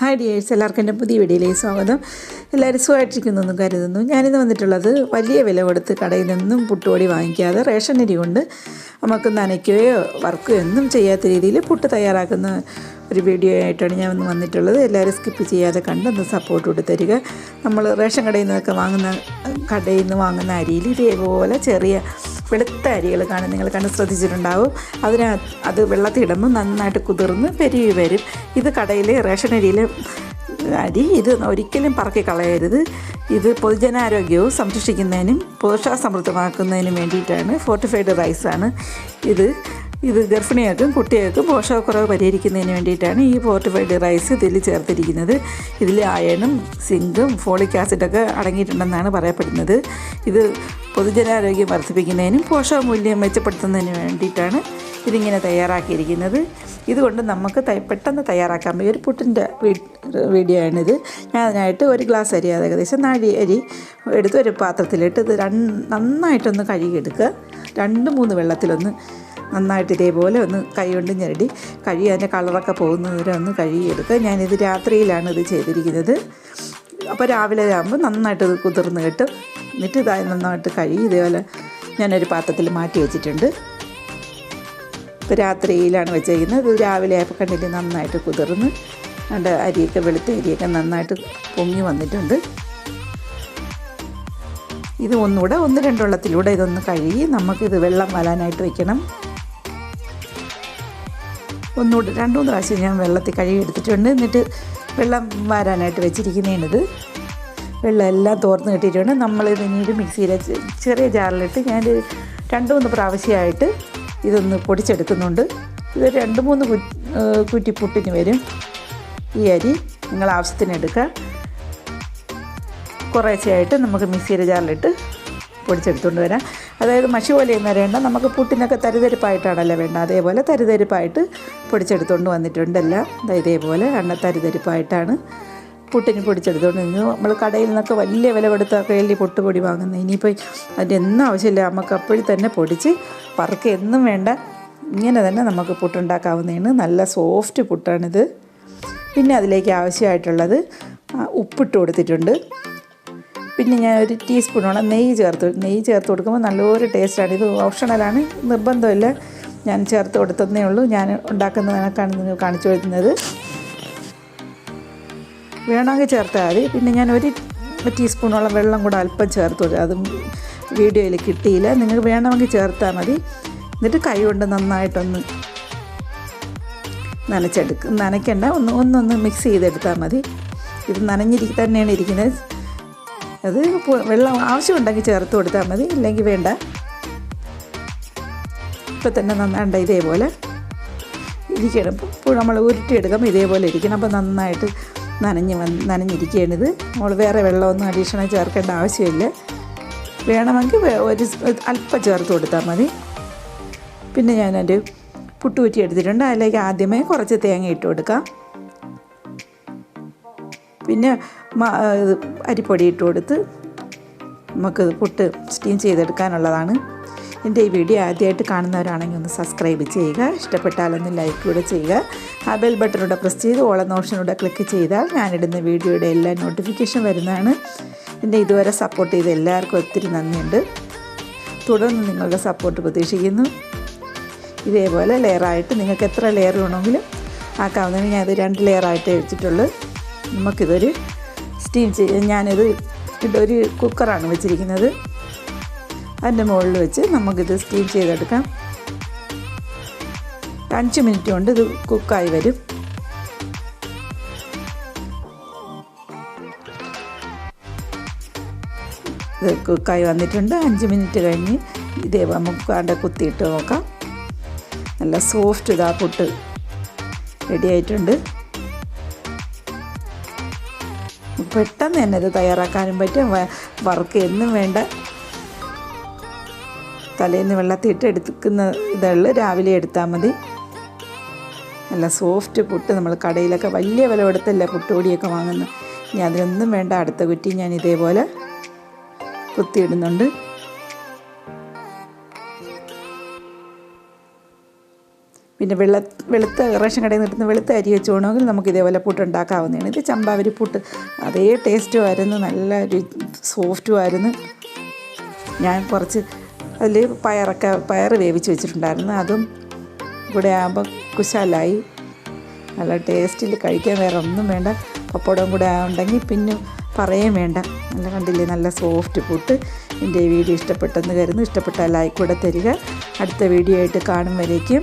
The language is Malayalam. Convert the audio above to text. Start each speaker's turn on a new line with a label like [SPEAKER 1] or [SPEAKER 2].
[SPEAKER 1] ഹായ് ഡിയേഴ്സ് എല്ലാവർക്കും എന്റെ പുതിയ വീഡിയോയിലേക്ക് സ്വാഗതം. എല്ലാവരും സുഖമായിട്ടിരിക്കുന്നു കരുതുന്നു. ഞാനിന്ന് വന്നിട്ടുള്ളത് വലിയ വില കൊടുത്ത് കടയിൽ നിന്നും പുട്ടുപൊടി വാങ്ങിക്കാതെ റേഷൻ അരി കൊണ്ട് നമുക്ക് നനയ്ക്കുകയോ വർക്കുകയോ ഒന്നും ചെയ്യാത്ത രീതിയിൽ പുട്ട് തയ്യാറാക്കുന്ന ഒരു വീഡിയോ ആയിട്ടാണ് ഞാൻ ഇന്ന് വന്നിട്ടുള്ളത്. എല്ലാവരും സ്കിപ്പ് ചെയ്യാതെ കണ്ട് ഒന്ന് സപ്പോർട്ട് കൊടുത്തരിക നമ്മൾ റേഷൻ കടയിൽ നിന്നൊക്കെ വാങ്ങുന്ന കടയിൽ നിന്ന് വാങ്ങുന്ന അരിയിൽ ഇതേപോലെ ചെറിയ വെളുത്ത അരികൾ കാണും നിങ്ങൾ കണ്ട് ശ്രദ്ധിച്ചിട്ടുണ്ടാവും. അതിന് അത് വെള്ളത്തിൽ ഇടുമ്പോൾ നന്നായിട്ട് കുതിർന്ന് പെരുകി വരും. ഇത് കടയിൽ റേഷൻ അരിയിൽ അരി ഇത് ഒരിക്കലും പറക്കി കളയരുത്. ഇത് പൊതുജനാരോഗ്യവും സംരക്ഷിക്കുന്നതിനും പോഷകസമൃദ്ധമാക്കുന്നതിനും വേണ്ടിയിട്ടാണ്. ഫോർട്ടിഫൈഡ് റൈസാണ് ഇത്. ഇത് ഗർഭിണികൾക്കും കുട്ടികൾക്കും പോഷകക്കുറവ് പരിഹരിക്കുന്നതിന് വേണ്ടിയിട്ടാണ് ഈ ഫോർട്ടിഫൈഡ് റൈസ് ഇതിൽ ചേർത്തിരിക്കുന്നത്. ഇതിൽ അയണും സിങ്കും ഫോളിക് ആസിഡൊക്കെ അടങ്ങിയിട്ടുണ്ടെന്നാണ് പറയപ്പെടുന്നത്. ഇത് പൊതുജനാരോഗ്യം വർദ്ധിപ്പിക്കുന്നതിനും പോഷകമൂല്യം മെച്ചപ്പെടുത്തുന്നതിന് വേണ്ടിയിട്ടാണ് ഇതിങ്ങനെ തയ്യാറാക്കിയിരിക്കുന്നത്. ഇതുകൊണ്ട് നമുക്ക് പെട്ടെന്ന് തയ്യാറാക്കാൻ പറ്റിയ ഒരു പുട്ടിന്റെ വീഡിയോ ആണിത് ഞാൻ അതിനായിട്ട് ഒരു ഗ്ലാസ് അരി അത് ഏകദേശം നാഴി അരി എടുത്ത് ഒരു പാത്രത്തിലിട്ട് ഇത് നന്നായിട്ടൊന്ന് കഴുകിയെടുക്കുക. രണ്ട് മൂന്ന് വെള്ളത്തിലൊന്ന് നന്നായിട്ട് ഇതേപോലെ ഒന്ന് കൈകൊണ്ട് ഞെരടി. കഴുകി അതിന്റെ കളറൊക്കെ പോകുന്നതുവരെ ഒന്ന് കഴുകിയെടുക്കുക. ഞാനിത് രാത്രിയിലാണ് ഇത് ചെയ്തിരിക്കുന്നത്. അപ്പോൾ രാവിലെ ആകുമ്പോൾ നന്നായിട്ട് ഇത് കുതിർന്ന് കിട്ടും. എന്നിട്ട് ഇതായി നന്നായിട്ട് കഴുകി ഇതേപോലെ ഞാനൊരു പാത്രത്തിൽ മാറ്റി വെച്ചിട്ടുണ്ട്. ഇപ്പോൾ രാത്രിയിലാണ് വെച്ചിരിക്കുന്നത്. ഇത് രാവിലെ ആയപ്പോൾ കണ്ടിട്ട് നന്നായിട്ട് കുതിർന്ന്. അതിന്റെ അരിയൊക്കെ വെളുത്ത അരിയൊക്കെ നന്നായിട്ട് പൊങ്ങി വന്നിട്ടുണ്ട്. ഇത് ഒന്നുകൂടെ ഒന്ന് രണ്ട് വെള്ളത്തിലൂടെ ഇതൊന്ന് കഴുകി നമുക്കിത് വെള്ളം വലാനായിട്ട് വെക്കണം. ഒന്നുകൂടെ രണ്ട് മൂന്ന് പ്രാവശ്യം ഞാൻ വെള്ളത്തിൽ കഴുകി എടുത്തിട്ടുണ്ട്. എന്നിട്ട് വെള്ളം വാരാനായിട്ട് വെച്ചിരിക്കുന്നതാണിത്. വെള്ളം എല്ലാം തോർന്ന് കിട്ടിയിട്ടുണ്ട്. നമ്മൾ പിന്നീട് മിക്സിയിലെ ചെറിയ ജാറിലിട്ട് ഞാൻ രണ്ട് മൂന്ന് പ്രാവശ്യമായിട്ട് ഇതൊന്ന് പൊടിച്ചെടുക്കുന്നുണ്ട്. ഇത് രണ്ട് മൂന്ന് കുറ്റി പുട്ടിന് വരും. ഈ അരി നിങ്ങൾ ആവശ്യത്തിന് എടുക്കുക കുറേശ്ശെയായിട്ട് നമുക്ക് മിക്സിയുടെ ജാറിലിട്ട് പൊടിച്ചെടുത്തുകൊണ്ട് വരാം. അതായത് മഷി പോലെയും വരേണ്ട നമുക്ക് പുട്ടിനൊക്കെ തരിതരിപ്പായിട്ടാണല്ലോ വേണ്ട അതേപോലെ തരിതരിപ്പായിട്ട് പൊടിച്ചെടുത്തുകൊണ്ട് വന്നിട്ടുണ്ടല്ല. ഇതേപോലെ എണ്ണ തരിതരിപ്പായിട്ടാണ് പുട്ടിന് പൊടിച്ചെടുത്തുകൊണ്ട് നിന്ന് നമ്മൾ കടയിൽ നിന്നൊക്കെ വലിയ വില കൊടുത്തൊക്കെ എല്ലി പൊട്ടുപൊടി വാങ്ങുന്നത്. ഇനിയിപ്പോൾ അതിന്റെ ഒന്നും ആവശ്യമില്ല. നമുക്ക് അപ്പോഴും തന്നെ പൊടിച്ച് വറുക്ക എന്നും വേണ്ട. ഇങ്ങനെ തന്നെ നമുക്ക് പുട്ടുണ്ടാക്കാവുന്നതാണ്. നല്ല സോഫ്റ്റ് പുട്ടാണിത്. പിന്നെ അതിലേക്ക് ആവശ്യമായിട്ടുള്ളത് ഉപ്പിട്ട് കൊടുത്തിട്ടുണ്ട്. പിന്നെ ഞാൻ ഒരു ടീസ്പൂണോളം നെയ്യ് ചേർത്ത് നെയ്യ് ചേർത്ത് കൊടുക്കുമ്പോൾ നല്ലൊരു ടേസ്റ്റാണ്. ഇത് ഓപ്ഷണലാണ് നിർബന്ധമില്ല. ഞാൻ ചേർത്ത് കൊടുത്തതേ ഉള്ളൂ. ഞാൻ ഉണ്ടാക്കുന്ന നിങ്ങൾ കാണിച്ചു വരുന്നത് വേണമെങ്കിൽ ചേർത്താൽ മതി. പിന്നെ ഞാൻ ഒരു ടീസ്പൂണോളം വെള്ളം കൂടെ അല്പം ചേർത്ത് കൊടുത്തു അതും വീഡിയോയിൽ കിട്ടിയില്ല. നിങ്ങൾക്ക് വേണമെങ്കിൽ ചേർത്താൽ മതി. എന്നിട്ട് കൈ കൊണ്ട് നന്നായിട്ടൊന്ന് നനച്ചെടുക്കും നനയ്ക്കണ്ട. ഒന്ന് ഒന്നൊന്ന് മിക്സ് ചെയ്തെടുത്താൽ മതി. ഇത് നനഞ്ഞിരിക്കുക തന്നെയാണ് ഇരിക്കുന്നത്. അത് വെള്ളം ആവശ്യമുണ്ടെങ്കിൽ ചേർത്ത് കൊടുത്താൽ മതി ഇല്ലെങ്കിൽ വേണ്ട. ഇപ്പം തന്നെ നന്നാണ്ട് ഇതേപോലെ ഇരിക്കണം ഇപ്പോൾ നമ്മൾ ഉരുട്ടിയെടുക്കുമ്പോൾ ഇതേപോലെ ഇരിക്കണം. അപ്പോൾ നന്നായിട്ട് നനഞ്ഞ് വന്ന് നനഞ്ഞിരിക്കുകയാണ് ഇത് നമ്മൾ വേറെ വെള്ളമൊന്നും അഡീഷണൽ ചേർക്കേണ്ട ആവശ്യമില്ല. വേണമെങ്കിൽ ഒരു അല്പം ചേർത്ത് കൊടുത്താൽ മതി. പിന്നെ ഞാനൊരു പുട്ടുകുറ്റി എടുത്തിട്ടുണ്ട്. അതിലേക്ക് ആദ്യമേ കുറച്ച് തേങ്ങ ഇട്ട് കൊടുക്കാം. പിന്നെ അരിപ്പൊടി ഇട്ട് കൊടുത്ത് നമുക്ക് പുട്ട് സ്റ്റീം ചെയ്തെടുക്കാനുള്ളതാണ്. എന്റെ ഈ വീഡിയോ ആദ്യമായിട്ട് കാണുന്നവരാണെങ്കിൽ ഒന്ന് സബ്സ്ക്രൈബ് ചെയ്യുക. ഇഷ്ടപ്പെട്ടാലൊന്ന് ലൈക്ക് കൂടെ ചെയ്യുക. ആ ബെൽ ബട്ടണൂടെ പ്രസ് ചെയ്ത് ഓളെന്ന ഓപ്ഷനൂടെ ക്ലിക്ക് ചെയ്താൽ ഞാനിടുന്ന വീഡിയോയുടെ എല്ലാ നോട്ടിഫിക്കേഷൻ വരുന്നതാണ്. എന്റെ ഇതുവരെ സപ്പോർട്ട് ചെയ്ത എല്ലാവർക്കും ഒത്തിരി നന്ദിയുണ്ട്. തുടർന്ന് നിങ്ങളുടെ സപ്പോർട്ട് പ്രതീക്ഷിക്കുന്നു. ഇതേപോലെ ലെയറായിട്ട് നിങ്ങൾക്ക് എത്ര ലെയർ വേണമെങ്കിലും ആക്കാവുന്നതിന് ഞാനത് രണ്ട് ലെയറായിട്ട് വെച്ചിട്ടുള്ളൂ. നമുക്കിതൊരു സ്റ്റീം ചെയ്ത് ഞാനിത് ഇതൊരു കുക്കറാണ് വെച്ചിരിക്കുന്നത്. അതിന്റെ മുകളിൽ വെച്ച് നമുക്കിത് സ്റ്റീം ചെയ്തെടുക്കാം. അഞ്ച് മിനിറ്റ് കൊണ്ട് ഇത് കുക്കായി വരും. ഇത് കുക്കായി വന്നിട്ടുണ്ട്. അഞ്ച് മിനിറ്റ് കഴിഞ്ഞ് ഇതേ നമുക്ക് അവിടെ കുത്തിയിട്ട് നോക്കാം. നല്ല സോഫ്റ്റ് ഇതാ പുട്ട് റെഡി ആയിട്ടുണ്ട്. പെട്ടെന്ന് തന്നെ ഇത് തയ്യാറാക്കാനും പറ്റും. വർക്ക് എന്നും വേണ്ട. തലേന്ന് വെള്ളത്തിട്ട് എടുക്കുന്ന ഇതുള്ളു രാവിലെ എടുത്താൽ മതി. നല്ല സോഫ്റ്റ് പുട്ട് നമ്മൾ കടയിലൊക്കെ വലിയ വില കൊടുത്തല്ല പുട്ടുപൊടിയൊക്കെ വാങ്ങുന്നു. ഇനി അതിനൊന്നും വേണ്ട. അടുത്ത കുറ്റി ഞാൻ ഇതേപോലെ കുത്തിയിടുന്നുണ്ട്. പിന്നെ വെള്ള വെളുത്ത റേഷൻ കടയിൽ നിന്ന് വെളുത്ത അരി വെച്ച് വേണമെങ്കിൽ നമുക്ക് ഇതേപോലെ പുട്ട് ഉണ്ടാക്കാവുന്നതാണ് ഇത് ചമ്പാവരി പുട്ട്. അതേ ടേസ്റ്റും ആയിരുന്നു. നല്ല സോഫ്റ്റും ആയിരുന്നു. ഞാൻ കുറച്ച് അതിൽ പയറൊക്കെ പയർ വേവിച്ച് വെച്ചിട്ടുണ്ടായിരുന്നു. അതും കൂടെ ആകുമ്പോൾ കുശാലായി. നല്ല ടേസ്റ്റിൽ കഴിക്കാൻ വേറെ ഒന്നും വേണ്ട. പപ്പടവും കൂടെ ഉണ്ടെങ്കിൽ പിന്നെ പറയുകയും വേണ്ട. നല്ല കണ്ടില്ലേ? നല്ല സോഫ്റ്റ് പുട്ട്. എന്റെ വീഡിയോ ഇഷ്ടപ്പെട്ടെന്ന് കരുതുന്നു. ഇഷ്ടപ്പെട്ടാൽ ലൈക്ക് കൂടെ തരിക. അടുത്ത വീഡിയോ ആയിട്ട് കാണും വരേക്കും.